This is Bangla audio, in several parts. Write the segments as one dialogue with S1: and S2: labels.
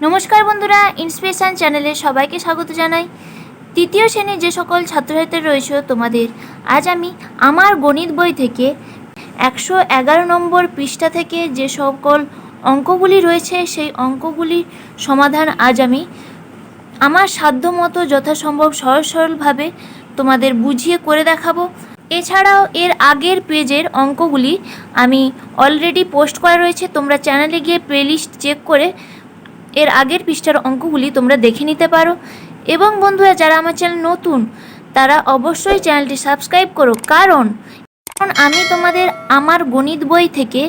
S1: নমস্কার বন্ধুরা ইন্সপিরেশান চ্যানেলে সবাইকে স্বাগত জানাই। তৃতীয় শ্রেণির যে সকল ছাত্রছাত্রী রয়েছে তোমাদের, আজ আমি আমার গণিত বই থেকে একশো এগারো নম্বর পৃষ্ঠা থেকে যে সকল অঙ্কগুলি রয়েছে, সেই অঙ্কগুলির সমাধান আজ আমি আমার সাধ্য মতো যথাসম্ভব সহজ সরলভাবে তোমাদের বুঝিয়ে করে দেখাবো। এছাড়াও এর আগের পেজের অঙ্কগুলি আমি অলরেডি পোস্ট করা রয়েছে, তোমরা চ্যানেলে গিয়ে প্লেলিস্ট চেক করে এর আগের পৃষ্ঠার অঙ্কগুলি তোমরা দেখে নিতে পারো। এবং বন্ধুরা, যারা আমার চ্যানেল নতুন, তারা অবশ্যই চ্যানেলটি সাবস্ক্রাইব করো, কারণ কারণ আমি তোমাদের আমার গণিত বই থেকে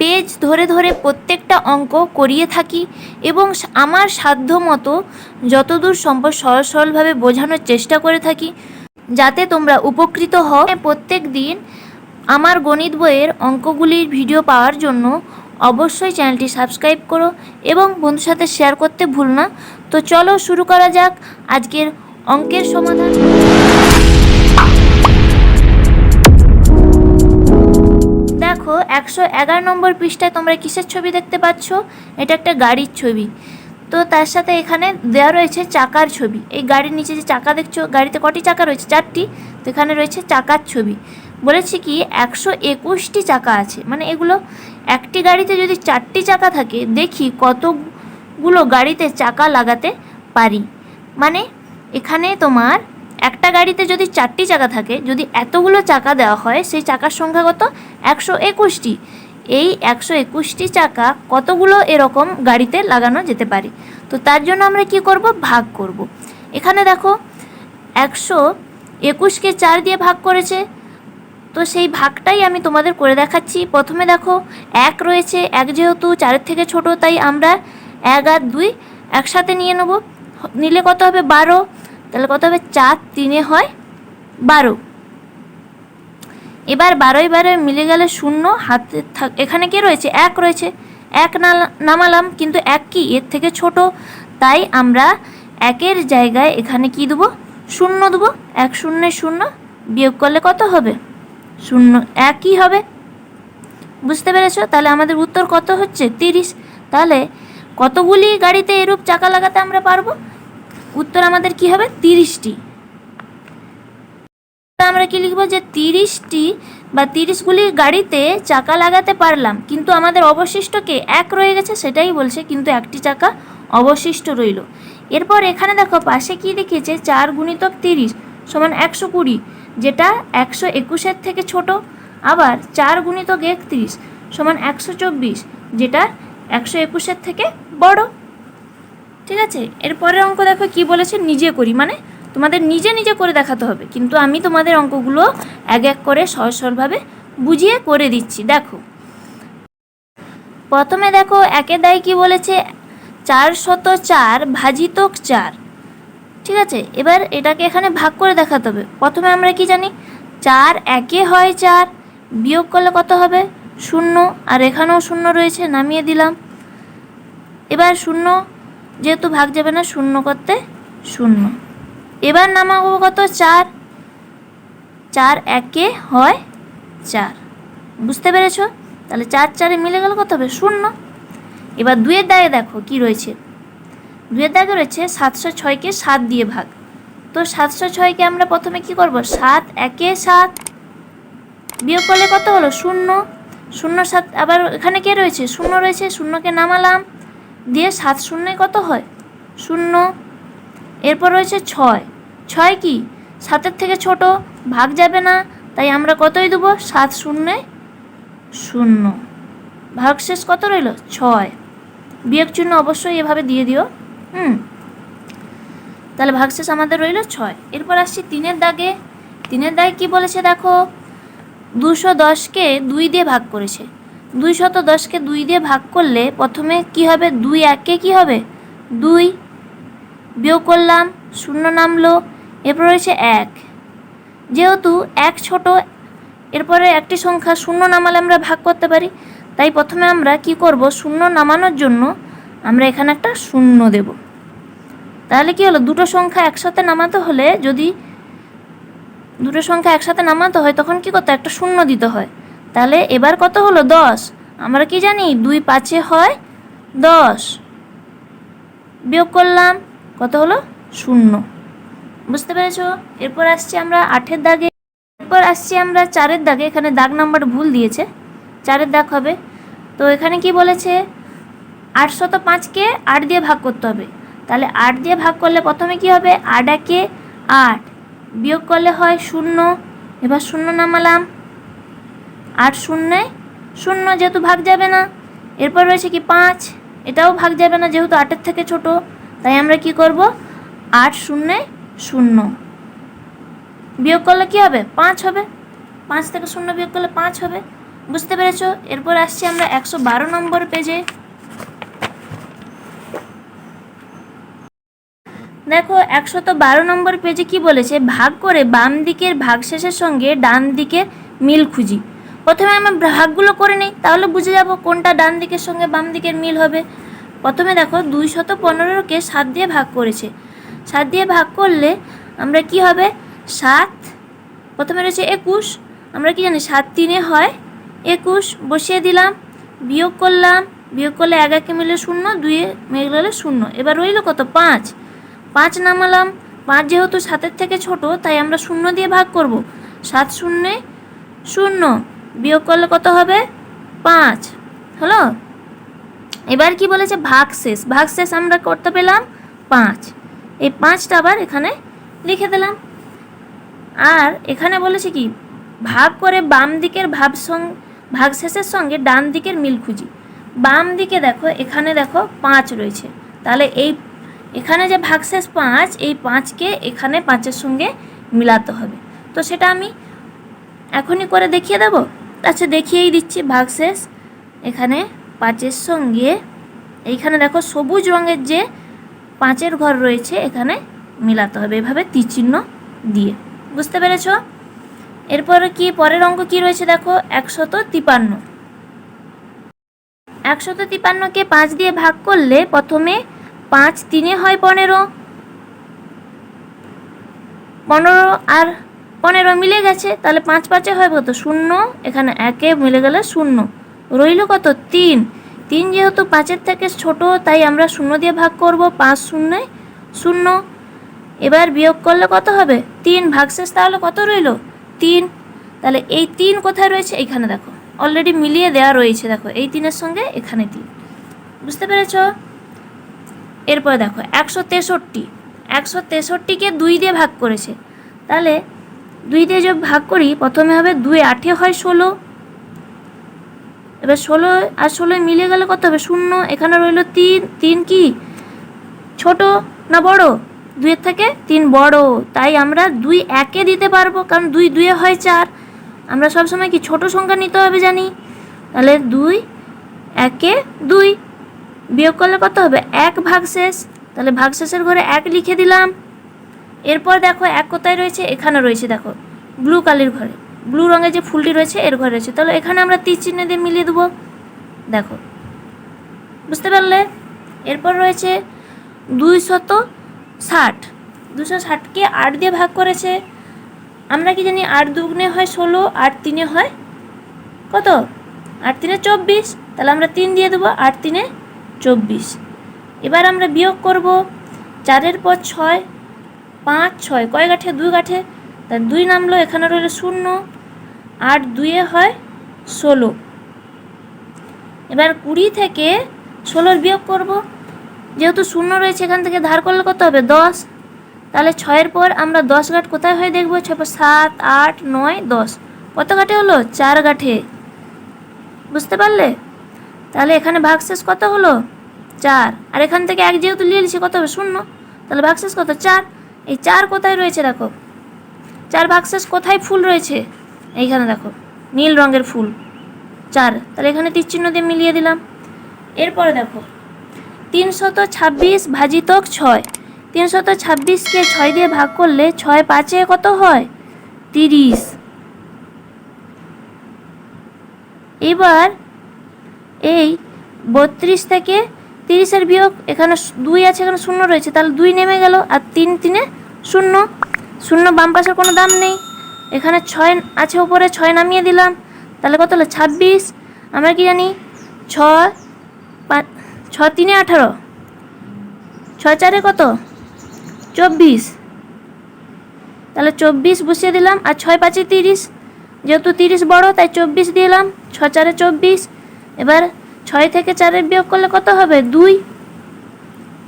S1: পেজ ধরে ধরে প্রত্যেকটা অঙ্ক করিয়ে থাকি এবং আমার সাধ্য মতো যতদূর সম্ভব সরল সরলভাবে বোঝানোর চেষ্টা করে থাকি, যাতে তোমরা উপকৃত হও। প্রত্যেক দিন আমার গণিত বইয়ের অঙ্কগুলির ভিডিও পাওয়ার জন্য অবশ্যই চ্যানেলটি সাবস্ক্রাইব করো এবং বন্ধুর সাথে শেয়ার করতে ভুল না। তো চলো শুরু করা যাক আজকের অঙ্কের সমাধান। দেখো, একশো এগারো নম্বর পৃষ্ঠায় তোমরা কিসের ছবি দেখতে পাচ্ছ? এটা একটা গাড়ির ছবি। তো তার সাথে এখানে দেওয়া রয়েছে চাকার ছবি। এই গাড়ির নিচে যে চাকা দেখছ, গাড়িতে কটি চাকা রয়েছে? চারটি। তো এখানে রয়েছে চাকার ছবি। বলেছি কি, একশো একুশটি চাকা আছে। মানে এগুলো একটি গাড়িতে যদি চারটি চাকা থাকে, দেখি কতগুলো গাড়িতে চাকা লাগাতে পারি। মানে এখানে তোমার একটা গাড়িতে যদি চারটি চাকা থাকে, যদি এতগুলো চাকা দেওয়া হয়, সেই চাকার সংখ্যা কত? একশো একুশটি। এই একশো একুশটি চাকা কতগুলো এরকম গাড়িতে লাগানো যেতে পারে? তো তার জন্য আমরা কি করব? ভাগ করব। এখানে দেখো, একশো একুশকে চার দিয়ে ভাগ করেছে। তো সেই ভাগটাই আমি তোমাদের করে দেখাচ্ছি। প্রথমে দেখো, এক রয়েছে, এক যেহেতু চারের থেকে ছোট, তাই আমরা এক আর দুই একসাথে নিয়ে নেব। নিলে কত হবে? বারো। তাহলে কত হবে? চার তিনে হয় বারো। এবার বারোই বারোয় মিলে গেলে শূন্য, হাতে থাক এখানে কি রয়েছে? এক রয়েছে। এক নামালাম, কিন্তু এক কি? এর থেকে ছোট। তাই আমরা একের জায়গায় এখানে কি দেবো? শূন্য দেবো। এক শূন্যের শূন্য বিয়োগ করলে কত হবে? শূন্য একই হবে। বুঝতে পেরেছ? তাহলে আমাদের উত্তর কত হচ্ছে? তিরিশ। তাহলে কতগুলি গাড়িতে এরূপ চাকা লাগাতে আমরা পারব? উত্তর আমাদের কি হবে? তিরিশটি। আমরা কি লিখব যে তিরিশটি বা তিরিশগুলি গাড়িতে চাকা লাগাতে পারলাম, কিন্তু আমাদের অবশিষ্টকে এক রয়ে গেছে সেটাই বলছে, কিন্তু একটি চাকা অবশিষ্ট রইল। এরপর এখানে দেখো, পাশে কি দেখিয়েছে? চার গুণিতক তিরিশ সমান একশো কুড়ি। যেটা একশো একুশের থেকে ছোট, আবার চার গুণিতক একত্রিশ সমান একশো চব্বিশ, যেটা একশো একুশের থেকে বড়। ঠিক আছে? এরপরের অঙ্ক দেখো কি বলেছে? নিজে করি মানে তোমাদের নিজে নিজে করে দেখাতে হবে। কিন্তু আমি তোমাদের অঙ্কগুলো এক এক করে সহজ সরলভাবে বুঝিয়ে করে দিচ্ছি। দেখো। প্রথমে দেখো একে দায় কি বলেছে? চার শত চার ভাজিতক চার। ঠিক আছে, এবার এটাকে এখানে ভাগ করে দেখাতে হবে। প্রথমে আমরা কি জানি? চার একে হয় চার, বিয়োগ করলে কত হবে? শূন্য, আর এখানেও শূন্য রয়েছে, নামিয়ে দিলাম। এবার শূন্য, যেহেতু ভাগ যাবে না, শূন্য করতে শূন্য। এবার নামাবো কত? চার। চার একে হয় চার। বুঝতে পেরেছ? তাহলে চার চারে মিলে গেলে কত হবে? শূন্য। এবার দুয়ের দায়ে দেখো কি রয়েছে। দুয়ের দাগে রয়েছে সাতশো ছয়কে সাত দিয়ে ভাগ। তো সাতশো ছয়কে আমরা প্রথমে কি করব? সাত, একে সাত বিয়োগ করলে কত হলো? শূন্য। শূন্য সাত, আবার এখানে কে রয়েছে? শূন্য রয়েছে, শূন্যকে নামালাম। দিয়ে সাত শূন্যে কত হয়? শূন্য। এরপর রয়েছে ছয়। ছয় কি? সাতের থেকে ছোট, ভাগ যাবে না। তাই আমরা কতই দেবো? সাত শূন্যে শূন্য। ভাগশেষ কত রইল? ছয়। বিয়োগ চিহ্ন অবশ্যই এভাবে দিয়ে দিও। হুম। তাহলে ভাগশেষ আমাদের রইল ছয়। এরপর আসছি তিনের দাগে। তিনের দাগে কি বলেছে দেখো? দুশো দশকে দুই দিয়ে ভাগ করেছে। দুই শত দশকে দুই দিয়ে ভাগ করলে প্রথমে কি হবে? দুই একে কি হবে? দুই বিয়োগ করলাম, শূন্য নামলো, এরপর রয়েছে এক। যেহেতু এক ছোট, এরপরে একটি সংখ্যা শূন্য নামালে আমরা ভাগ করতে পারি। তাই প্রথমে আমরা কি করব? শূন্য নামানোর জন্য আমরা এখানে একটা শূন্য দেব। তাহলে কি হলো? দুটো সংখ্যা একসাথে নামাতে হলে যদি দুটো সংখ্যা একসাথে নামাতে হয়, তখন কি করতে একটা শূন্য দিতে হয়। তাহলে এবার কত হলো? দশ। আমরা কি জানি? দুই পাঁচে হয় দশ। বিয়োগ করলাম, কত হলো? শূন্য। বুঝতে পেরেছ? এরপর আসছি আমরা আঠের দাগে। এরপর আসছি আমরা চারের দাগে। এখানে দাগ নাম্বার ভুল দিয়েছে। চারের দাগ হবে। তো এখানে কি বলেছে? আটশত পাঁচকে আট দিয়ে ভাগ করতে হবে। তাহলে আট দিয়ে ভাগ করলে প্রথমে কি হবে? আট একে আট বিয়োগ করলে হয় শূন্য। এবার শূন্য নামালাম। আট শূন্যে শূন্য যেহেতু ভাগ যাবে না, এরপর রয়েছে কি পাঁচ? এটাও ভাগ যাবে না যেহেতু আটের থেকে ছোট। তাই আমরা কি করব? আট শূন্যে শূন্য। বিয়োগ করলে কি হবে? পাঁচ হবে। পাঁচ থেকে শূন্য বিয়োগ করলে পাঁচ হবে। বুঝতে পেরেছ? এরপর আসছি আমরা একশো বারো নম্বর পেজে দেখো, একশত বারো নম্বর পেজে কি বলেছে? ভাগ করে বাম দিকের ভাগশেষের সঙ্গে ডান দিকের মিল খুঁজি। প্রথমে আমরা ভাগগুলো করে নিই, তাহলে বুঝে যাব কোনটা ডান দিকের সঙ্গে বাম দিকের মিল হবে। প্রথমে দেখো দুই শত পনেরোকে সাত দিয়ে ভাগ করেছে। সাত দিয়ে ভাগ করলে আমরা কি হবে? সাত, প্রথমে রয়েছে একুশ। আমরা কি জানি, সাত তিনে হয় একুশ। বসিয়ে দিলাম, বিয়োগ করলাম। বিয়োগ করলে এক একে মিলে শূন্য দুয়ে মিলে শূন্য। এবার রইল কত? পাঁচ। পাঁচ নামালাম। পাঁচ যেহেতু সাতের থেকে ছোট, তাই আমরা শূন্য দিয়ে ভাগ করব। সাত শূন্যে শূন্য। বিয়োগ করলে কত হবে? পাঁচ। হলো? এবার কি বলেছে? ভাগ শেষ। ভাগ শেষ আমরা করতে পেলাম? পাঁচ। এই পাঁচটা আবার এখানে লিখে দিলাম। আর এখানে বলেছে কি? ভাগ করে বাম দিকের ভাব সং, ভাগ শেষের সঙ্গে ডান দিকের মিল খুঁজি। বাম দিকে দেখো, এখানে দেখো পাঁচ রয়েছে। তাহলে এই এখানে যে ভাগশেষ পাঁচ, এই পাঁচকে এখানে পাঁচের সঙ্গে মিলাতে হবে। তো সেটা আমি এখনই করে দেখিয়ে দেবো। আচ্ছা দেখিয়েই দিচ্ছি ভাগশেষ। এখানে পাঁচের সঙ্গে, এইখানে দেখো সবুজ রঙের যে পাঁচের ঘর রয়েছে, এখানে মিলাতে হবে এভাবে তীরচিহ্ন দিয়ে। বুঝতে পেরেছ? এরপরে কি, পরের অঙ্ক কি রয়েছে দেখো? একশত তিপান্ন। একশত তিপান্নকে পাঁচ দিয়ে ভাগ করলে প্রথমে পাঁচ তিনে হয় পনেরো। পনেরো আর পনেরো মিলে গেছে, তাহলে পাঁচ পাঁচে হয় কত? শূন্য। এখানে একে মিলে গেলে শূন্য। রইল কত? তিন। তিন যেহেতু পাঁচের থেকে ছোট, তাই আমরা শূন্য দিয়ে ভাগ করব, পাঁচ শূন্যে শূন্য। এবার বিয়োগ করলে কত হবে? তিন। ভাগশেষ তাহলে কত রইল? তিন। তাহলে এই তিন কোথায় রয়েছে? এইখানে দেখো। অলরেডি মিলিয়ে দেওয়া রয়েছে, দেখো। এই তিনের সঙ্গে এখানে তিন। বুঝতে পেরেছ? এরপর দেখো, একশো তেষট্টি। একশো তেষট্টিকে দুই দিয়ে ভাগ করেছে। তাহলে দুই দিয়ে যদি ভাগ করি, প্রথমে হবে দুই আঠে হয় ষোলো। এবার ষোলো আর ষোলোয় মিলে গেলে কত হবে? শূন্য। এখানে রইল তিন। তিন কি? ছোট না বড়? দুইয়ের থেকে তিন বড়। তাই আমরা দুই একে দিতে পারব, কারণ দুই দুয়ে হয় চার। আমরা সবসময় কি ছোট সংখ্যা নিতে হবে জানি? তাহলে দুই একে দুই। বিয়োগ করলে কত হবে? এক ভাগ শেষ। তাহলে ভাগ শেষের ঘরে এক লিখে দিলাম। এরপর দেখো এক কোথায় রয়েছে? এখানে রয়েছে, দেখো। ব্লু কালির ঘরে। ব্লু রঙের যে ফুলটি রয়েছে, এর ঘরে রয়েছে। তাহলে এখানে আমরা তীর চিহ্ন দিয়ে মিলিয়ে দেবো। দেখো। বুঝতে পারলে? এরপর রয়েছে দুই শত ষাট। দুশো ষাটকে আট দিয়ে ভাগ করেছে। আমরা কি জানি, আট দুগুণে হয় ষোলো, আট তিনে হয় কত? আট তিনে চব্বিশ। তাহলে আমরা তিন দিয়ে দেবো। আট তিনে চব্বিশ। এবার আমরা বিয়োগ করব চারের পর ছয়, পাঁচ, ছয়। কয় গাঠে? দুই গাঠে। তার দুই নামলো, এখানে রইল শূন্য। আট দুয়ে হয় ষোলো। এবার কুড়ি থেকে ষোলোর বিয়োগ করব। যেহেতু শূন্য রয়েছে, এখান থেকে ধার করলে কত হবে? দশ। তাহলে ছয়ের পর আমরা দশ গাঁঠ কোথায় হয় দেখব? ছয় পর সাত, আট, নয়, দশ। কত গাঁঠে হলো? চার গাঁঠে। বুঝতে পারলে? তাহলে এখানে ভাগশেষ কত হলো? চার। আর এখান থেকে এক যেহেতু নিচ্ছি কত হবে? শূন্য। তাহলে ভাগশেষ কত? চার। এই চার কোথায় রয়েছে দেখো? চার ভাগশেষ কোথায় ফুল রয়েছে? এইখানে দেখো, নীল রঙের ফুল। চার। তাহলে এখানে তীর চিহ্ন দিয়ে মিলিয়ে দিলাম। এরপরে দেখো, তিনশত ছাব্বিশ ভাজিতক ছয়। তিনশত ছাব্বিশকে ছয় দিয়ে ভাগ করলে ছয় পাঁচে কত হয়? তিরিশ। এবার এই বত্রিশ থেকে তিরিশের বিয়োগ এখানে দুই আছে, এখানে শূন্য রয়েছে। তাহলে দুই নেমে গেল আর তিন তিনে শূন্য। শূন্য বাম পাশের কোনো দাম নেই। এখানে ছয় আছে উপরে, ছয় নামিয়ে দিলাম। তাহলে কত হলো? ছাব্বিশ। আমরা কি জানি? ছয় ছ তিনে আঠারো। ছয় চারে কত? চব্বিশ। তাহলে চব্বিশ বসিয়ে দিলাম আর ছয় পাঁচে তিরিশ। যেহেতু তিরিশ বড়, তাই চব্বিশ দিলাম। ছ চারে চব্বিশ। এবার ছয় থেকে চারের বিয়োগ করলে কত হবে? দুই।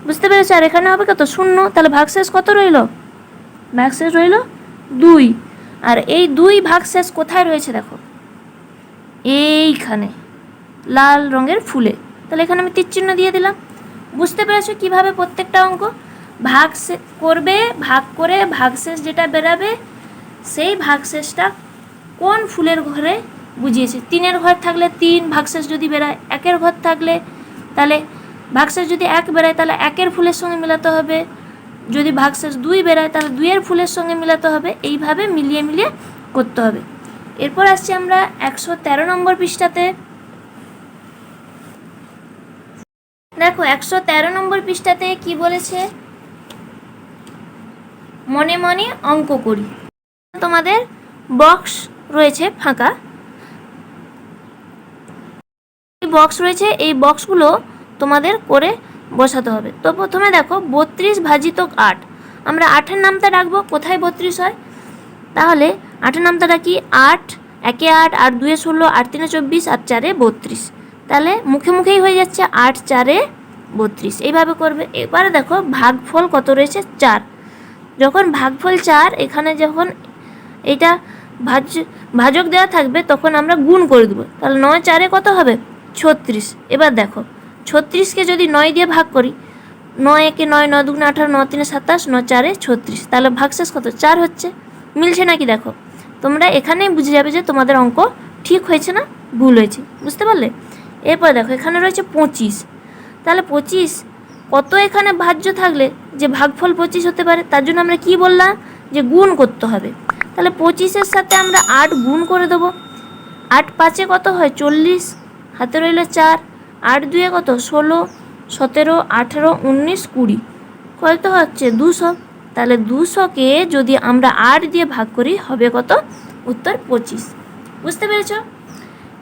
S1: বুঝতে পেরেছ? আর এখানে হবে কত? শূন্য। তাহলে ভাগশেষ কত রইল? ভাগশেষ রইল দুই। আর এই দুই ভাগশেষ কোথায় রয়েছে দেখো? এইখানে। লাল রঙের ফুলে। তাহলে এখানে আমি তীরচিহ্ন দিয়ে দিলাম। বুঝতে পেরেছ কীভাবে প্রত্যেকটা অঙ্ক? ভাগ করবে, ভাগ করে ভাগশেষ যেটা বেরাবে, সেই ভাগশেষটা কোন ফুলের ঘরে বুঝিয়েছে। তিনের ঘর থাকলে তিন, ভাগশেষ যদি বেরায় একের ঘর থাকলে তাহলে ভাগশেষ যদি এক বেরায় তাহলে একের ফুলের সঙ্গে মেলাতে হবে। যদি ভাগশেষ দুই বেরায় তাহলে দুইয়ের ফুলের সঙ্গে মেলাতে হবে। এইভাবে মিলিয়ে মিলিয়ে করতে হবে। এরপর আসছি আমরা একশো তেরো নম্বর পৃষ্ঠাতে। দেখো, একশো তেরো নম্বর পৃষ্ঠাতে কি বলেছে? মনে মনে অঙ্ক করি। তোমাদের বক্স রয়েছে ফাঁকা এই বক্স রয়েছে, এই বক্সগুলো তোমাদের করে বসাতে হবে। তো প্রথমে দেখো, বত্রিশ ভাজিত আট। আমরা আটের নামটা রাখব, কোথায় বত্রিশ হয়? তাহলে আটের নামটা রাখি, আট, একে আট আট দুয়ে ষোলো, আট তিনে চব্বিশ, আট চারে বত্রিশ। তাহলে মুখে মুখেই হয়ে যাচ্ছে আট চারে বত্রিশ। এইভাবে করবে। এবারে দেখো, ভাগফল কত রয়েছে? চার। যখন ভাগফল চার, এখানে যখন এটা ভাজ, ভাজক দেওয়া থাকবে, তখন আমরা গুণ করে দেবো। তাহলে নয় চারে কত হবে? ছত্রিশ। এবার দেখো, ছত্রিশকে যদি নয় দিয়ে ভাগ করি, নয় একে নয় নয় দুগুণে আঠারো, নয় তিনে সাতাশ, নয় চারে ছত্রিশ। তাহলে ভাগশেষ কত? চার হচ্ছে। মিলছে নাকি দেখো? তোমরা এখানেই বুঝে যাবে যে তোমাদের অঙ্ক ঠিক হয়েছে না ভুল হয়েছে। বুঝতে পারলে? এরপর দেখো, এখানে রয়েছে পঁচিশ। তাহলে পঁচিশ কত এখানে ভাজ্য থাকলে যে ভাগফল পঁচিশ হতে পারে, তার জন্য আমরা কি বললাম? যে গুণ করতে হবে। তাহলে পঁচিশের সাথে আমরা আট গুণ করে দেবো। আট পাঁচে কত হয়? চল্লিশ। হাতে রইল চার, আট দুয়ে কত? ষোলো, সতেরো, আঠেরো, উনিশ, কুড়ি। কত হচ্ছে? দুশো। তাহলে দুশোকে যদি আমরা আট দিয়ে ভাগ করি, হবে কত? উত্তর পঁচিশ। বুঝতে পেরেছ?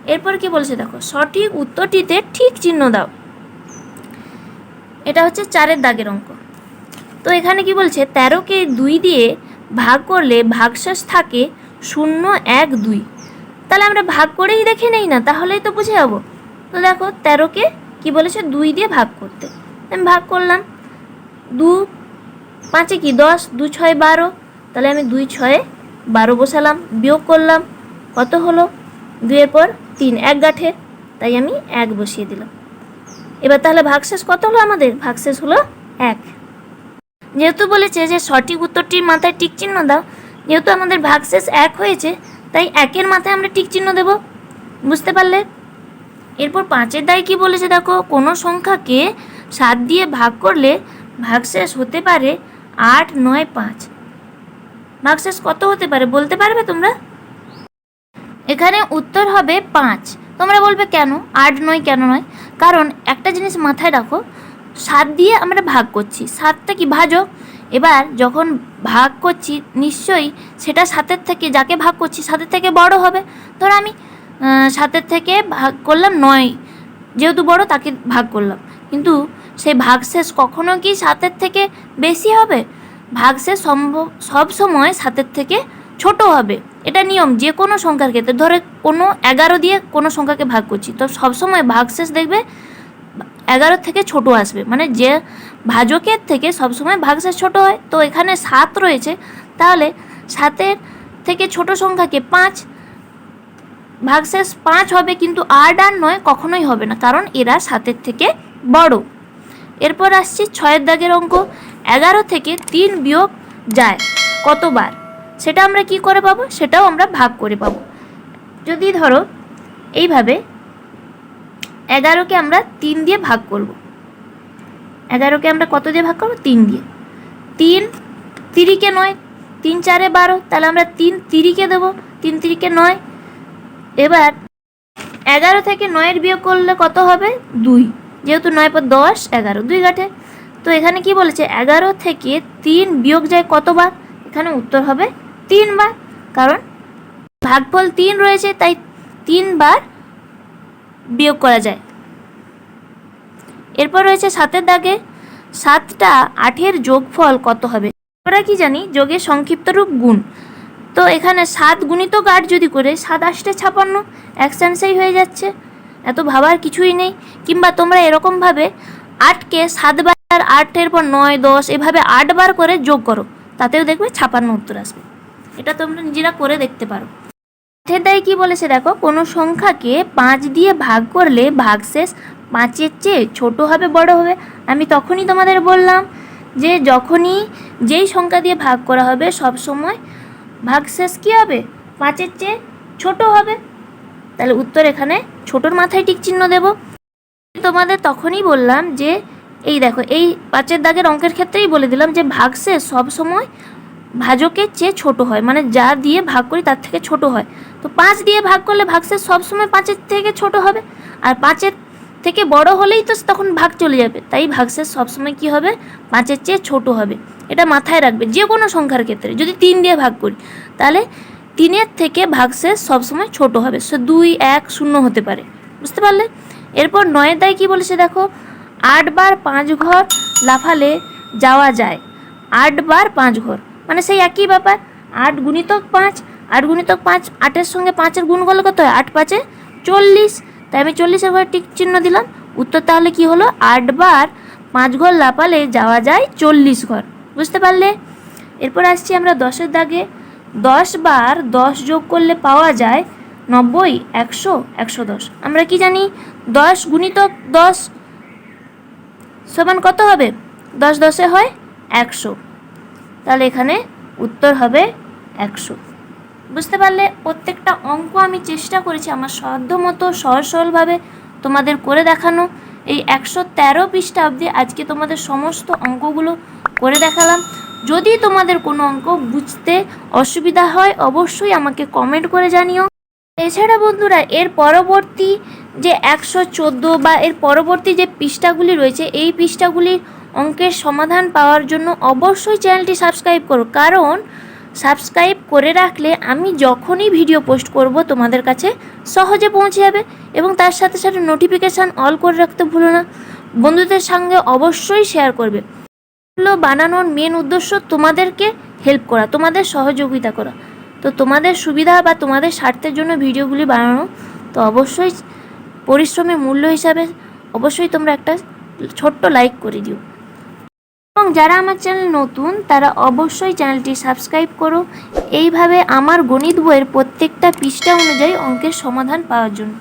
S1: এরপর কি বলছে দেখো? সঠিক উত্তরটিতে ঠিক চিহ্ন দাও। এটা হচ্ছে চারের দাগের অঙ্ক। তো এখানে কি বলছে? তেরোকে দুই দিয়ে ভাগ করলে ভাগশেষ থাকে শূন্য এক দুই। তাহলে আমরা ভাগ করেই দেখে নেই না, তাহলেই তো বুঝে যাব। তো দেখো, তেরোকে কি বলেছে? দুই দিয়ে ভাগ করতে। আমি ভাগ করলাম। দু পাঁচে কি? দশ। দু ছয় বারো। তাহলে আমি দুই ছয়ে বারো বসালাম, বিয়োগ করলাম। কত হলো? দুইয়ের পর তিন। এক গাঠে। তাই আমি এক বসিয়ে দিলাম। এবার তাহলে ভাগশেষ কত হলো আমাদের? ভাগশেষ হলো এক। যেহেতু বলেছে যে সঠিক উত্তরটির মাথায় টিক চিহ্ন দাও, যেহেতু আমাদের ভাগশেষ এক হয়েছে তাই একের মাথায় আমরা টিক চিহ্ন দেব। বুঝতে পারলে? এরপর পাঁচের দায় কি বলেছে দেখো? কোনো সংখ্যাকে সাত দিয়ে ভাগ করলে ভাগশেষ হতে পারে আট, নয়, পাঁচ। ভাগশেষ কত হতে পারে বলতে পারবে তোমরা? এখানে উত্তর হবে পাঁচ। তোমরা বলবে কেন? আট নয় কেন নয়? কারণ একটা জিনিস মাথায় রাখো, সাত দিয়ে আমরা ভাগ করছি। সাতটা কি ভাজক? এবার যখন ভাগ করছি, নিশ্চয়ই সেটা সাতের থেকে, যাকে ভাগ করছি, সাতের থেকে বড় হবে। ধরো আমি সাতের থেকে ভাগ করলাম নয়। যেহেতু বড়, তাকে ভাগ করলাম। কিন্তু সেই ভাগশেষ কখনো কি সাতের থেকে বেশি হবে? ভাগশেষ সম্ভব সব সময় সাতের থেকে ছোট হবে। এটা নিয়ম যে কোনো সংখ্যার ক্ষেত্রে। ধরে কোনো এগারো দিয়ে কোনো সংখ্যাকে ভাগ করছি। তো সবসময় ভাগশেষ দেখবে এগারো থেকে ছোট আসবে। মানে যে ভাজকের থেকে সবসময় ভাগশেষ ছোট হয়, তো এখানে সাত রয়েছে, তাহলে সাতের থেকে ছোট সংখ্যাকে পাঁচ, ভাগশেষ পাঁচ হবে কিন্তু আট আর নয় কখনোই হবে না, কারণ এরা সাতের থেকে বড়। এরপর আসছি ছয়ের দাগের অঙ্ক, এগারো থেকে তিন বিয়োগ যায়, কতবার? সেটা আমরা কি করে পাবো? সেটাও আমরা ভাগ করে পাবো। যদি ধরো, এইভাবে এগারোকে আমরা তিন দিয়ে ভাগ করব। এগারোকে আমরা কত দিয়ে ভাগ করব? তিন দিয়ে। তিন তিরিকে নয়, তিন চারে বারো, তাহলে আমরা তিন তিরিকে দেবো। তিন তিরিকে নয়। এবার এগারো থেকে নয়ের বিয়োগ করলে কত হবে? দুই। যেহেতু নয় পর দশ, এগারো। দুই গাঠে তো এখানে কি বলেছে? এগারো থেকে তিন বিয়োগ যায় কতবার? এখানে উত্তর হবে তিনবার। কারণ ভাগফল তিন রয়েছে, তাই তিনবার বিয়োগ করা যায়। এরপর রয়েছে সাতের দাগে সাতটা আটের যোগফল কত হবে? আমরা কি জানি? যোগের সংক্ষিপ্ত রূপ গুণ। তো এখানে সাত গুণিতক আট যদি করে, সাত আষ্টে ছাপান্ন, এক সেন্সেই হয়ে যাচ্ছে। এত ভাবার কিছুই নেই। কিংবা তোমরা এরকমভাবে আটকে সাতবার আটের পর নয়, দশ, এভাবে আটবার করে যোগ করো। তাতেও দেখবে ছাপান্ন উত্তর আসবে। এটা তোমরা নিজেরা করে দেখতে পারো। দায় কি বলেছে দেখো? কোনো সংখ্যাকে পাঁচ দিয়ে ভাগ করলে ভাগশেষ পাঁচের চেয়ে ছোট হবে, বড় হবে। আমি তখনই তোমাদের বললাম যে যখনই যেই সংখ্যা দিয়ে ভাগ করা হবে, সব সময় ভাগশেষ কী হবে? পাঁচের চেয়ে ছোট হবে। তাহলে উত্তর এখানে ছোটোর মাথায় টিক চিহ্ন দেব। তোমাদের তখনই বললাম যে, এই দেখো, এই পাঁচের দাগের অঙ্কের ক্ষেত্রেই বলে দিলাম যে ভাগশেষ সব সময় ভাজকের চেয়ে ছোট হয়। মানে যা দিয়ে ভাগ করি তার থেকে ছোট হয়। তো পাঁচ দিয়ে ভাগ করলে ভাগশেষ সবসময় পাঁচের থেকে ছোট হবে। আর পাঁচের থেকে বড় হলেই তো তখন ভাগ চলে যাবে। তাই ভাগশেষ সবসময় কি হবে? পাঁচের চেয়ে ছোট হবে। এটা মাথায় রাখবে যে কোনো সংখ্যার ক্ষেত্রে। যদি তিন দিয়ে ভাগ করি, তাহলে তিনের থেকে ভাগশেষ সবসময় ছোট হবে। সে দুই, এক, শূন্য হতে পারে। বুঝতে পারলে? এরপর নয়ের দায় কী বলেছে দেখো? আটবার পাঁচ ঘর লাফালে যাওয়া যায়। আটবার পাঁচ ঘর। মানে সেই একই ব্যাপার। আট গুণিতক পাঁচ, আট গুণিতক পাঁচ, আটের সঙ্গে পাঁচের গুণ করলে কত হয়? আট পাঁচে চল্লিশ। তাই আমি চল্লিশের ঘরে টিক চিহ্ন দিলাম। উত্তর তাহলে কি হলো? আটবার পাঁচ ঘর লাপালে যাওয়া যায় চল্লিশ ঘর। বুঝতে পারলে? এরপর আসছি আমরা দশের দাগে। দশ বার দশ যোগ করলে পাওয়া যায় নব্বই, একশো একশো দশ। আমরা কি জানি? দশ গুণিতক দশ সমান কত হবে? দশ দশে হয় একশো। তাহলে এখানে উত্তর হবে একশো। বুঝতে পারলে প্রত্যেকটা অঙ্ক আমি চেষ্টা করেছি আমার সাধ্য মতো সহজ সরলভাবে তোমাদের করে দেখানো। এই একশো তেরো পৃষ্ঠা অবধি আজকে তোমাদের সমস্ত অঙ্কগুলো করে দেখালাম। যদি তোমাদের কোনো অঙ্ক বুঝতে অসুবিধা হয়, অবশ্যই আমাকে কমেন্ট করে জানিও। এছাড়া বন্ধুরা, এর পরবর্তী যে একশো চোদ্দ বা এর পরবর্তী যে পৃষ্ঠাগুলি রয়েছে, এই পৃষ্ঠাগুলির অঙ্কের সমাধান পাওয়ার জন্য অবশ্যই চ্যানেলটি সাবস্ক্রাইব করো। কারণ সাবস্ক্রাইব করে রাখলে আমি যখনই ভিডিও পোস্ট করব তোমাদের কাছে সহজে পৌঁছে যাবে এবং তার সাথে সাথে নোটিফিকেশান অল করে রাখতে ভুলো না। বন্ধুদের সঙ্গে অবশ্যই শেয়ার করবে। এগুলো বানানোর মেন উদ্দেশ্য তোমাদেরকে হেল্প করা, তোমাদের সহযোগিতা করা। তো তোমাদের সুবিধা বা তোমাদের স্বার্থের জন্য ভিডিওগুলি বানানো, তো অবশ্যই পরিশ্রমের মূল্য হিসাবে অবশ্যই তোমরা একটা ছোট্ট লাইক করে দিও। এবং যারা আমার চ্যানেল নতুন, তারা অবশ্যই চ্যানেলটি সাবস্ক্রাইব করো। এইভাবে আমার গণিত বইয়ের প্রত্যেকটা পৃষ্ঠা অনুযায়ী অঙ্কের সমাধান পাওয়ার জন্য।